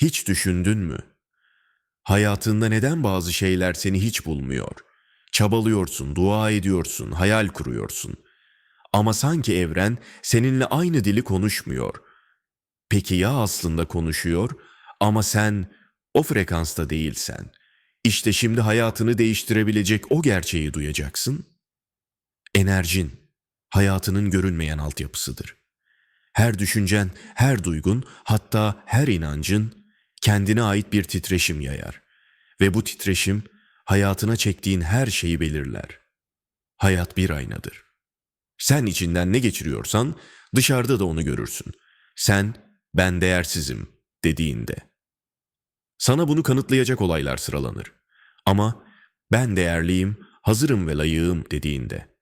Hiç düşündün mü? Hayatında neden bazı şeyler seni hiç bulmuyor? Çabalıyorsun, dua ediyorsun, hayal kuruyorsun. Ama sanki evren seninle aynı dili konuşmuyor. Peki ya aslında konuşuyor ama sen o frekansta değilsen? İşte şimdi hayatını değiştirebilecek o gerçeği duyacaksın. Enerjin, hayatının görünmeyen altyapısıdır. Her düşüncen, her duygun, hatta her inancın kendine ait bir titreşim yayar. Ve bu titreşim hayatına çektiğin her şeyi belirler. Hayat bir aynadır. Sen içinden ne geçiriyorsan dışarıda da onu görürsün. Sen ben değersizim dediğinde. Sana bunu kanıtlayacak olaylar sıralanır. Ama ben değerliyim, hazırım ve layığım dediğinde.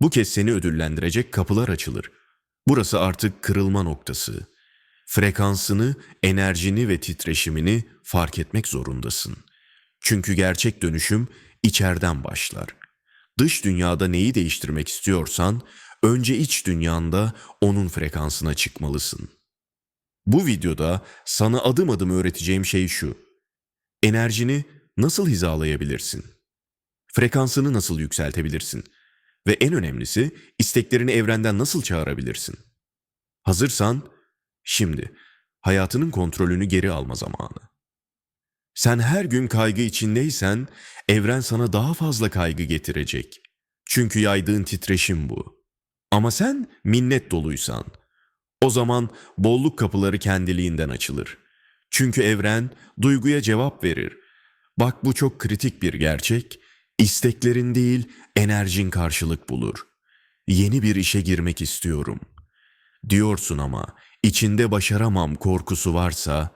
Bu kez seni ödüllendirecek kapılar açılır. Burası artık kırılma noktası. Frekansını, enerjini ve titreşimini fark etmek zorundasın. Çünkü gerçek dönüşüm içeriden başlar. Dış dünyada neyi değiştirmek istiyorsan, önce iç dünyanda onun frekansına çıkmalısın. Bu videoda sana adım adım öğreteceğim şey şu. Enerjini nasıl hizalayabilirsin? Frekansını nasıl yükseltebilirsin? Ve en önemlisi isteklerini evrenden nasıl çağırabilirsin? Hazırsan şimdi hayatının kontrolünü geri alma zamanı. Sen her gün kaygı içindeysen evren sana daha fazla kaygı getirecek. Çünkü yaydığın titreşim bu. Ama sen minnet doluysan o zaman bolluk kapıları kendiliğinden açılır. Çünkü evren duyguya cevap verir. Bak bu çok kritik bir gerçek. İsteklerin değil, enerjin karşılık bulur. Yeni bir işe girmek istiyorum. Diyorsun ama içinde başaramam korkusu varsa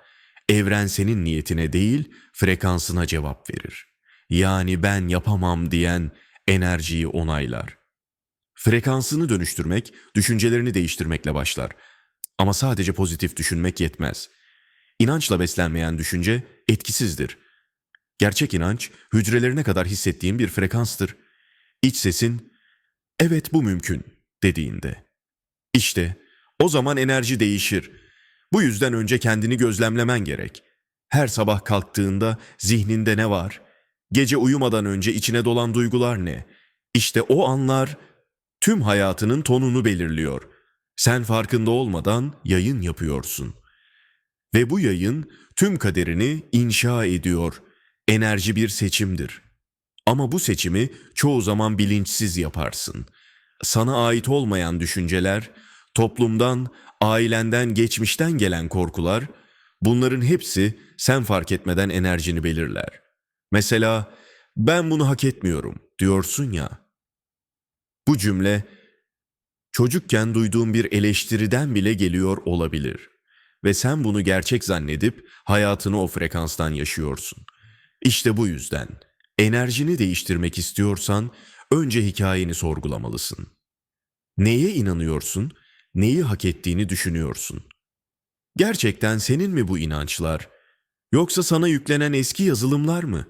evren senin niyetine değil, frekansına cevap verir. Yani ben yapamam diyen enerjiyi onaylar. Frekansını dönüştürmek, düşüncelerini değiştirmekle başlar. Ama sadece pozitif düşünmek yetmez. İnançla beslenmeyen düşünce etkisizdir. Gerçek inanç hücrelerine kadar hissettiğin bir frekanstır. İç sesin evet bu mümkün dediğinde. İşte o zaman enerji değişir. Bu yüzden önce kendini gözlemlemen gerek. Her sabah kalktığında zihninde ne var? Gece uyumadan önce içine dolan duygular ne? İşte o anlar tüm hayatının tonunu belirliyor. Sen farkında olmadan yayın yapıyorsun. Ve bu yayın tüm kaderini inşa ediyor. Enerji bir seçimdir. Ama bu seçimi çoğu zaman bilinçsiz yaparsın. Sana ait olmayan düşünceler, toplumdan, ailenden, geçmişten gelen korkular, bunların hepsi sen fark etmeden enerjini belirler. Mesela ben bunu hak etmiyorum diyorsun ya. Bu cümle çocukken duyduğun bir eleştiriden bile geliyor olabilir ve sen bunu gerçek zannedip hayatını o frekanstan yaşıyorsun. İşte bu yüzden enerjini değiştirmek istiyorsan önce hikayeni sorgulamalısın. Neye inanıyorsun? Neyi hak ettiğini düşünüyorsun. Gerçekten senin mi bu inançlar? Yoksa sana yüklenen eski yazılımlar mı?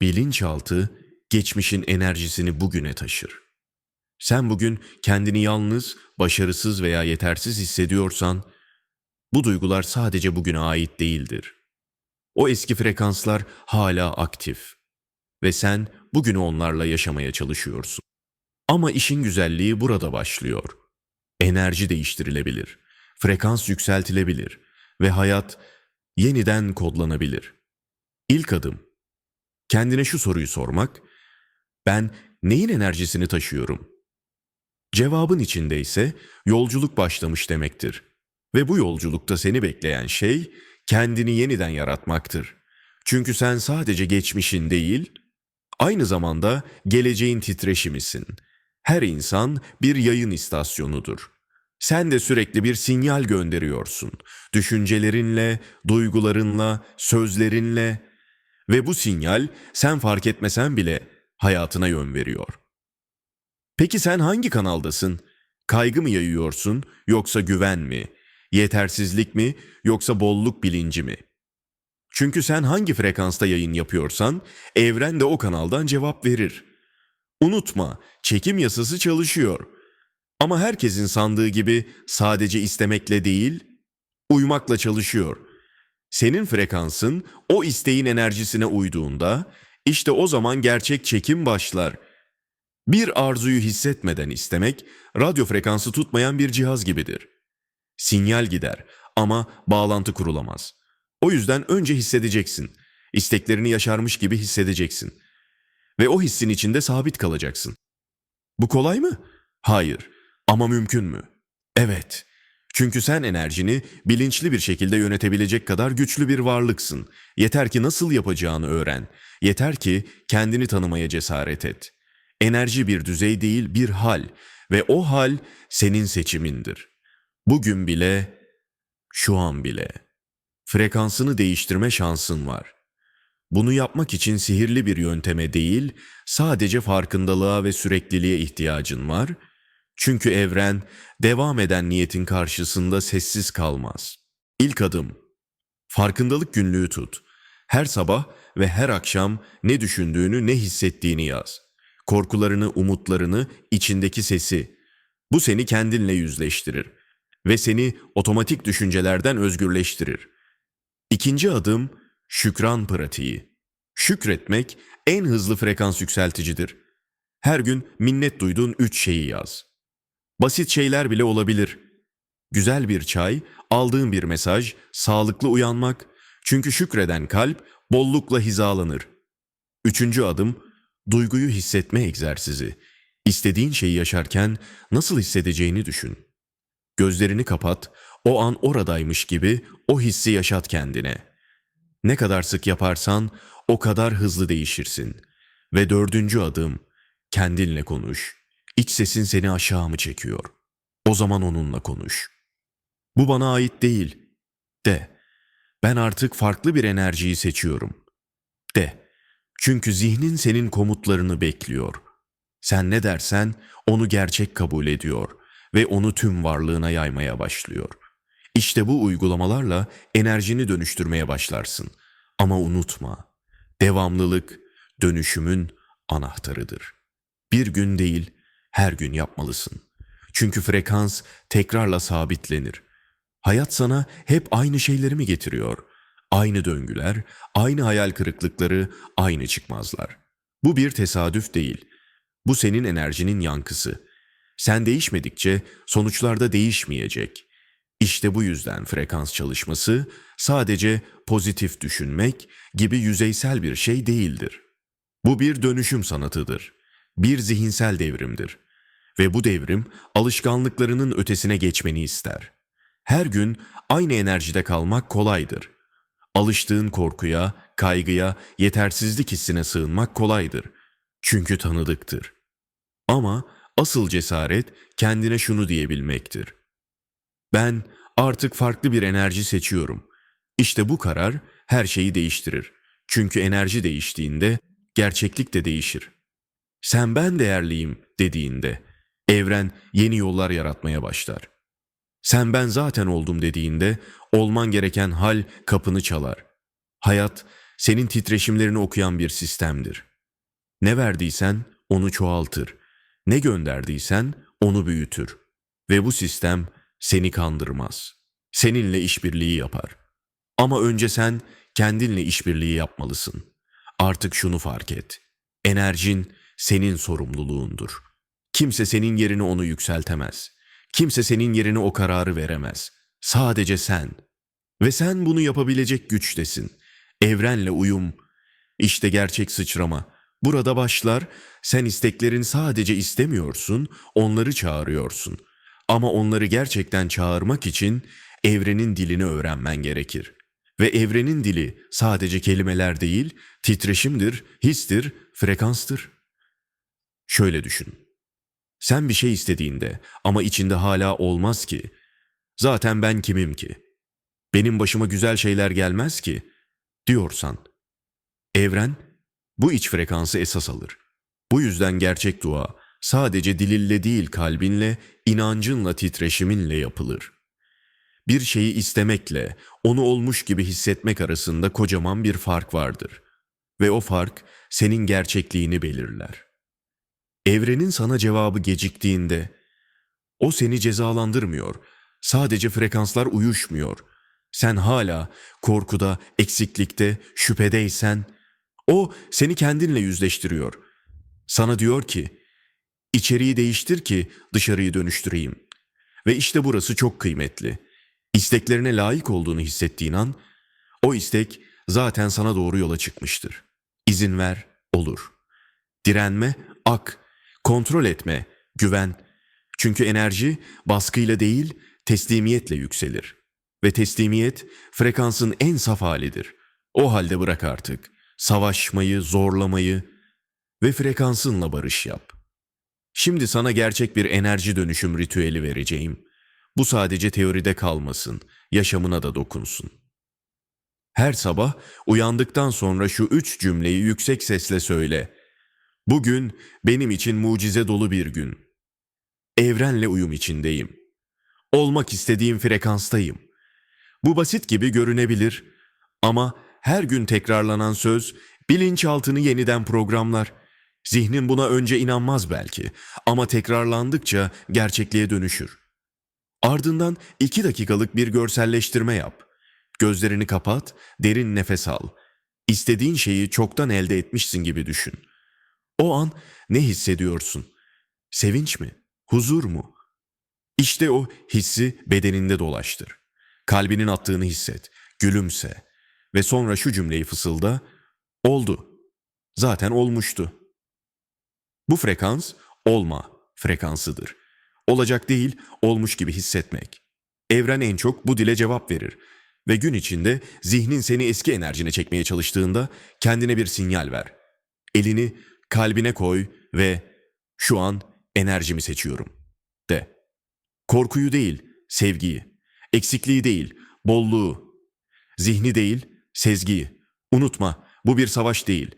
Bilinçaltı geçmişin enerjisini bugüne taşır. Sen bugün kendini yalnız, başarısız veya yetersiz hissediyorsan, bu duygular sadece bugüne ait değildir. O eski frekanslar hala aktif ve sen bugünü onlarla yaşamaya çalışıyorsun. Ama işin güzelliği burada başlıyor. Enerji değiştirilebilir, frekans yükseltilebilir ve hayat yeniden kodlanabilir. İlk adım, kendine şu soruyu sormak, ben neyin enerjisini taşıyorum? Cevabın içindeyse yolculuk başlamış demektir. Ve bu yolculukta seni bekleyen şey kendini yeniden yaratmaktır. Çünkü sen sadece geçmişin değil, aynı zamanda geleceğin titreşimisin. Her insan bir yayın istasyonudur. Sen de sürekli bir sinyal gönderiyorsun. Düşüncelerinle, duygularınla, sözlerinle ve bu sinyal sen fark etmesen bile hayatına yön veriyor. Peki sen hangi kanaldasın? Kaygı mı yayıyorsun yoksa güven mi? Yetersizlik mi yoksa bolluk bilinci mi? Çünkü sen hangi frekansta yayın yapıyorsan evren de o kanaldan cevap verir. Unutma, çekim yasası çalışıyor. Ama herkesin sandığı gibi sadece istemekle değil, uymakla çalışıyor. Senin frekansın o isteğin enerjisine uyduğunda işte o zaman gerçek çekim başlar. Bir arzuyu hissetmeden istemek radyo frekansı tutmayan bir cihaz gibidir. Sinyal gider ama bağlantı kurulamaz. O yüzden önce hissedeceksin. İsteklerini yaşarmış gibi hissedeceksin. Ve o hissin içinde sabit kalacaksın. Bu kolay mı? Hayır. Ama mümkün mü? Evet. Çünkü sen enerjini bilinçli bir şekilde yönetebilecek kadar güçlü bir varlıksın. Yeter ki nasıl yapacağını öğren. Yeter ki kendini tanımaya cesaret et. Enerji bir düzey değil, bir hal ve o hal senin seçimindir. Bugün bile, şu an bile frekansını değiştirme şansın var. Bunu yapmak için sihirli bir yönteme değil, sadece farkındalığa ve sürekliliğe ihtiyacın var. Çünkü evren devam eden niyetin karşısında sessiz kalmaz. İlk adım. Farkındalık günlüğü tut. Her sabah ve her akşam ne düşündüğünü, ne hissettiğini yaz. Korkularını, umutlarını, içindeki sesi. Bu seni kendinle yüzleştirir ve seni otomatik düşüncelerden özgürleştirir. İkinci adım şükran pratiği. Şükretmek en hızlı frekans yükselticidir. Her gün minnet duyduğun üç şeyi yaz. Basit şeyler bile olabilir. Güzel bir çay, aldığın bir mesaj, sağlıklı uyanmak. Çünkü şükreden kalp bollukla hizalanır. Üçüncü adım duyguyu hissetme egzersizi. İstediğin şeyi yaşarken nasıl hissedeceğini düşün. Gözlerini kapat, o an oradaymış gibi o hissi yaşat kendine. Ne kadar sık yaparsan o kadar hızlı değişirsin. Ve dördüncü adım, kendinle konuş. İç sesin seni aşağı mı çekiyor? O zaman onunla konuş. Bu bana ait değil. De. Ben artık farklı bir enerjiyi seçiyorum. De. Çünkü zihnin senin komutlarını bekliyor. Sen ne dersen onu gerçek kabul ediyor ve onu tüm varlığına yaymaya başlıyor. İşte bu uygulamalarla enerjini dönüştürmeye başlarsın. Ama unutma, devamlılık dönüşümün anahtarıdır. Bir gün değil, her gün yapmalısın. Çünkü frekans tekrarla sabitlenir. Hayat sana hep aynı şeyleri mi getiriyor? Aynı döngüler, aynı hayal kırıklıkları, aynı çıkmazlar. Bu bir tesadüf değil. Bu senin enerjinin yankısı. Sen değişmedikçe sonuçlar da değişmeyecek. İşte bu yüzden frekans çalışması sadece pozitif düşünmek gibi yüzeysel bir şey değildir. Bu bir dönüşüm sanatıdır. Bir zihinsel devrimdir. Ve bu devrim alışkanlıklarının ötesine geçmeni ister. Her gün aynı enerjide kalmak kolaydır. Alıştığın korkuya, kaygıya, yetersizlik hissine sığınmak kolaydır. Çünkü tanıdıktır. Ama asıl cesaret kendine şunu diyebilmektir. Ben artık farklı bir enerji seçiyorum. İşte bu karar her şeyi değiştirir. Çünkü enerji değiştiğinde gerçeklik de değişir. Sen ben değerliyim dediğinde evren yeni yollar yaratmaya başlar. Sen ben zaten oldum dediğinde olman gereken hal kapını çalar. Hayat senin titreşimlerini okuyan bir sistemdir. Ne verdiysen onu çoğaltır. Ne gönderdiysen onu büyütür. Ve bu sistem seni kandırmaz. Seninle işbirliği yapar. Ama önce sen kendinle işbirliği yapmalısın. Artık şunu fark et. Enerjin senin sorumluluğundur. Kimse senin yerine onu yükseltemez. Kimse senin yerine o kararı veremez. Sadece sen. Ve sen bunu yapabilecek güçtesin. Evrenle uyum. İşte gerçek sıçrama. Burada başlar, sen isteklerin sadece istemiyorsun, onları çağırıyorsun. Ama onları gerçekten çağırmak için evrenin dilini öğrenmen gerekir. Ve evrenin dili sadece kelimeler değil, titreşimdir, histir, frekanstır. Şöyle düşün. Sen bir şey istediğinde ama içinde hala olmaz ki. Zaten ben kimim ki? Benim başıma güzel şeyler gelmez ki diyorsan. Evren bu iç frekansı esas alır. Bu yüzden gerçek dua sadece dilille değil kalbinle, inancınla, titreşiminle yapılır. Bir şeyi istemekle onu olmuş gibi hissetmek arasında kocaman bir fark vardır. Ve o fark senin gerçekliğini belirler. Evrenin sana cevabı geciktiğinde o seni cezalandırmıyor. Sadece frekanslar uyuşmuyor. Sen hala korkuda, eksiklikte, şüphedeysen o seni kendinle yüzleştiriyor. Sana diyor ki, içeriği değiştir ki dışarıyı dönüştüreyim. Ve işte burası çok kıymetli. İsteklerine layık olduğunu hissettiğin an, o istek zaten sana doğru yola çıkmıştır. İzin ver, olur. Direnme, ak. Kontrol etme, güven. Çünkü enerji baskıyla değil, teslimiyetle yükselir. Ve teslimiyet frekansın en saf halidir. O halde bırak artık. Savaşmayı, zorlamayı ve frekansınla barış yap. Şimdi sana gerçek bir enerji dönüşüm ritüeli vereceğim. Bu sadece teoride kalmasın, yaşamına da dokunsun. Her sabah uyandıktan sonra şu üç cümleyi yüksek sesle söyle. Bugün benim için mucize dolu bir gün. Evrenle uyum içindeyim. Olmak istediğim frekanstayım. Bu basit gibi görünebilir ama her gün tekrarlanan söz bilinçaltını yeniden programlar. Zihnin buna önce inanmaz belki ama tekrarlandıkça gerçekliğe dönüşür. Ardından iki dakikalık bir görselleştirme yap. Gözlerini kapat, derin nefes al. İstediğin şeyi çoktan elde etmişsin gibi düşün. O an ne hissediyorsun? Sevinç mi? Huzur mu? İşte o hissi bedeninde dolaştır. Kalbinin attığını hisset, gülümse ve sonra şu cümleyi fısılda, oldu. Zaten olmuştu. Bu frekans olma frekansıdır. Olacak değil, olmuş gibi hissetmek. Evren en çok bu dile cevap verir. Ve gün içinde zihnin seni eski enerjine çekmeye çalıştığında kendine bir sinyal ver. Elini kalbine koy ve şu an enerjimi seçiyorum de. Korkuyu değil, sevgiyi. Eksikliği değil, bolluğu. Zihni değil, sezgiyi. Unutma, bu bir savaş değil.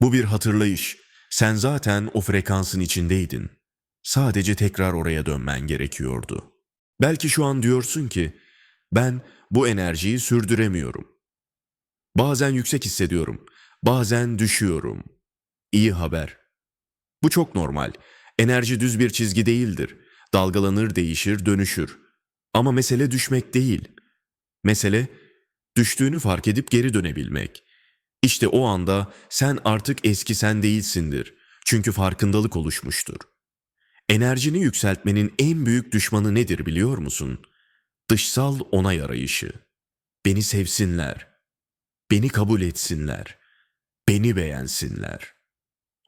Bu bir hatırlayış. Sen zaten o frekansın içindeydin. Sadece tekrar oraya dönmen gerekiyordu. Belki şu an diyorsun ki, ben bu enerjiyi sürdüremiyorum. Bazen yüksek hissediyorum, bazen düşüyorum. İyi haber. Bu çok normal. Enerji düz bir çizgi değildir. Dalgalanır, değişir, dönüşür. Ama mesele düşmek değil. Mesele düştüğünü fark edip geri dönebilmek. İşte o anda sen artık eski sen değilsindir. Çünkü farkındalık oluşmuştur. Enerjini yükseltmenin en büyük düşmanı nedir biliyor musun? Dışsal onay arayışı. Beni sevsinler. Beni kabul etsinler. Beni beğensinler.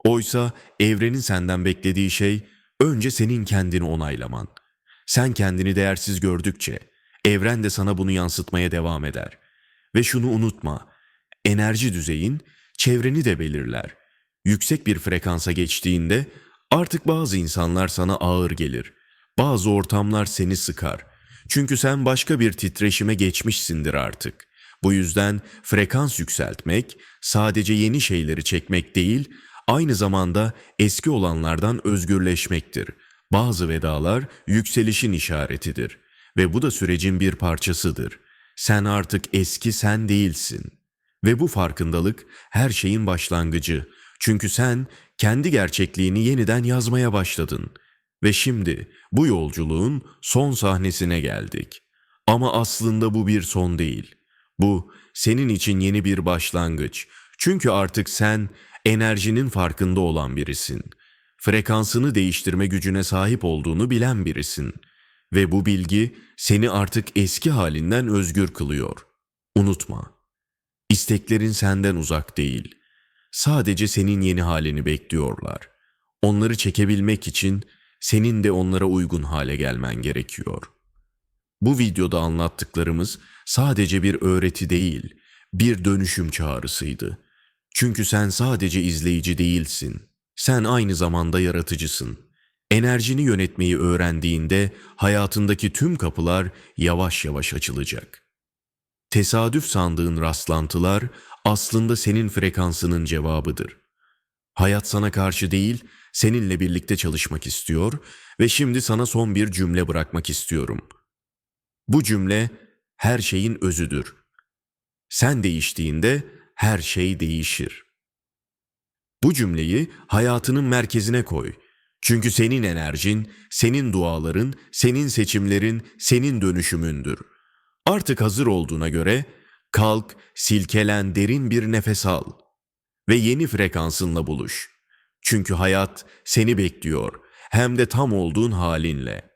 Oysa evrenin senden beklediği şey önce senin kendini onaylaman. Sen kendini değersiz gördükçe evren de sana bunu yansıtmaya devam eder. Ve şunu unutma. Enerji düzeyin çevreni de belirler. Yüksek bir frekansa geçtiğinde artık bazı insanlar sana ağır gelir. Bazı ortamlar seni sıkar. Çünkü sen başka bir titreşime geçmişsindir artık. Bu yüzden frekans yükseltmek sadece yeni şeyleri çekmek değil, aynı zamanda eski olanlardan özgürleşmektir. Bazı vedalar yükselişin işaretidir ve bu da sürecin bir parçasıdır. Sen artık eski sen değilsin. Ve bu farkındalık her şeyin başlangıcı. Çünkü sen kendi gerçekliğini yeniden yazmaya başladın. Ve şimdi bu yolculuğun son sahnesine geldik. Ama aslında bu bir son değil. Bu senin için yeni bir başlangıç. Çünkü artık sen enerjinin farkında olan birisin. Frekansını değiştirme gücüne sahip olduğunu bilen birisin. Ve bu bilgi seni artık eski halinden özgür kılıyor. Unutma. İsteklerin senden uzak değil. Sadece senin yeni halini bekliyorlar. Onları çekebilmek için senin de onlara uygun hale gelmen gerekiyor. Bu videoda anlattıklarımız sadece bir öğreti değil, bir dönüşüm çağrısıydı. Çünkü sen sadece izleyici değilsin. Sen aynı zamanda yaratıcısın. Enerjini yönetmeyi öğrendiğinde hayatındaki tüm kapılar yavaş yavaş açılacak. Tesadüf sandığın rastlantılar aslında senin frekansının cevabıdır. Hayat sana karşı değil, seninle birlikte çalışmak istiyor ve şimdi sana son bir cümle bırakmak istiyorum. Bu cümle her şeyin özüdür. Sen değiştiğinde her şey değişir. Bu cümleyi hayatının merkezine koy. Çünkü senin enerjin, senin duaların, senin seçimlerin, senin dönüşümündür. Artık hazır olduğuna göre kalk, silkelen derin bir nefes al ve yeni frekansınla buluş. Çünkü hayat seni bekliyor hem de tam olduğun halinle.